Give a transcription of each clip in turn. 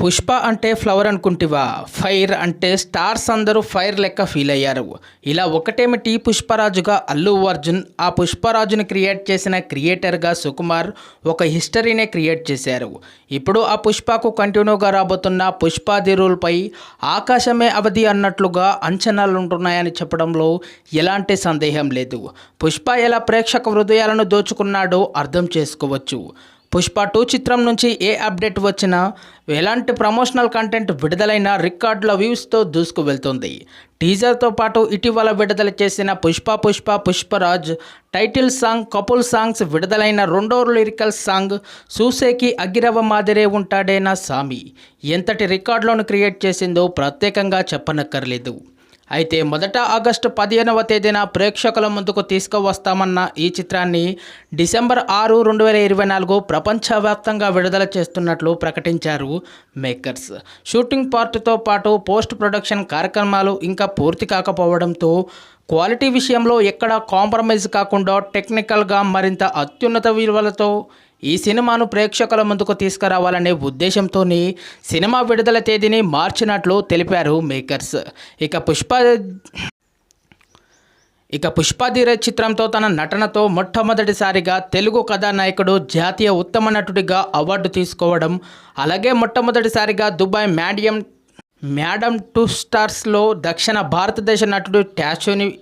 పుష్ప అంటే ఫ్లవర్ అనుకుంటివా? ఫైర్ అంటే స్టార్స్ అందరూ ఫైర్ లెక్క ఫీల్ అయ్యారు. ఇలా ఒకటేమిటి పుష్పరాజుగా అల్లు అర్జున్ ఆ పుష్పరాజును క్రియేట్ చేసిన క్రియేటర్గా సుకుమార్ ఒక హిస్టరీనే క్రియేట్ చేశారు. ఇప్పుడు ఆ పుష్పకు కంటిన్యూగా రాబోతున్న పుష్పాది రూల్పై ఆకాశమే అవధి అన్నట్లుగా అంచనాలు ఉంటున్నాయని చెప్పడంలో ఎలాంటి సందేహం లేదు. పుష్ప ఎలా ప్రేక్షక హృదయాలను దోచుకున్నాడో అర్థం చేసుకోవచ్చు. పుష్ప టూ చిత్రం నుంచి ఏ అప్డేట్ వచ్చినా ఎలాంటి ప్రమోషనల్ కంటెంట్ విడుదలైన రికార్డుల వ్యూస్తో దూసుకు వెళ్తుంది. టీజర్తో పాటు ఇటీవల విడుదల చేసిన Pushpa Pushpa Pushparaj title song couple songs విడుదలైన రెండో లిరికల్ సాంగ్ సూసేకి అగిరవ మాదిరే ఉంటాడేనా సామి? ఎంతటి రికార్డులను క్రియేట్ చేసిందో ప్రత్యేకంగా చెప్పనక్కర్లేదు. అయితే మొదట ఆగస్టు పదిహేనవ తేదీన ప్రేక్షకుల ముందుకు తీసుకువస్తామన్న ఈ చిత్రాన్ని డిసెంబర్ ఆరు రెండు వేల ఇరవై నాలుగు ప్రపంచవ్యాప్తంగా విడుదల చేస్తున్నట్లు ప్రకటించారు మేకర్స్. షూటింగ్ పార్ట్తో పాటు పోస్ట్ ప్రొడక్షన్ కార్యక్రమాలు ఇంకా పూర్తి కాకపోవడంతో క్వాలిటీ విషయంలో ఎక్కడ కాంప్రమైజ్ కాకుండా టెక్నికల్గా మరింత అత్యున్నత విలువలతో ఈ సినిమాను ప్రేక్షకుల ముందుకు తీసుకురావాలనే ఉద్దేశంతోనే సినిమా విడుదల తేదీని మార్చినట్లు తెలిపారు మేకర్స్. ఇక పుష్ప ఇక పుష్పాధీరజ్ చిత్రంతో తన నటనతో మొట్టమొదటిసారిగా తెలుగు కథానాయకుడు జాతీయ ఉత్తమ నటుడిగా అవార్డు తీసుకోవడం అలాగే మొట్టమొదటిసారిగా దుబాయ్ మ్యాడియం మ్యాడమ్ టూ స్టార్స్లో దక్షిణ భారతదేశ నటుడు ట్యాచోని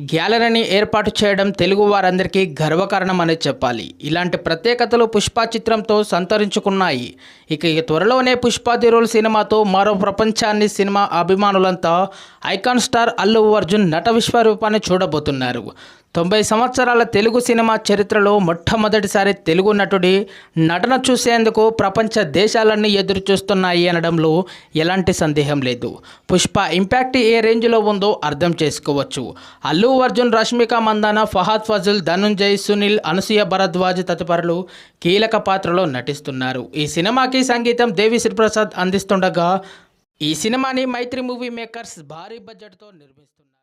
గ్యాలరీని ఏర్పాటు చేయడం తెలుగు వారందరికీ గర్వకారణం అని చెప్పాలి. ఇలాంటి ప్రత్యేకతలు పుష్ప చిత్రంతో సంతరించుకున్నాయి. ఇక ఈ త్వరలోనే పుష్ప దిరోల్ సినిమాతో మరో ప్రపంచాన్ని సినిమా అభిమానులంతా ఐకాన్ స్టార్ అల్లు అర్జున్ నట విశ్వరూపాన్ని చూడబోతున్నారు. తొంభై సంవత్సరాల తెలుగు సినిమా చరిత్రలో మొట్టమొదటిసారి తెలుగు నటుడి నటన చూసేందుకు ప్రపంచ దేశాలన్నీ ఎదురు చూస్తున్నాయి అనడంలో ఎలాంటి సందేహం లేదు. పుష్ప ఇంపాక్ట్ ఏ రేంజ్లో ఉందో అర్థం చేసుకోవచ్చు. అల్లు అర్జున్ రష్మిక మందాన ఫహాద్ ఫజుల్ ధనుంజయ్ సునీల్ అనసూయ భరద్వాజ్ తదితరులు కీలక పాత్రలో నటిస్తున్నారు. ఈ సినిమాకి సంగీతం దేవి శ్రీప్రసాద్ అందిస్తుండగా ఈ సినిమాని మైత్రి మూవీ మేకర్స్ భారీ బడ్జెట్తో నిర్మిస్తున్నారు.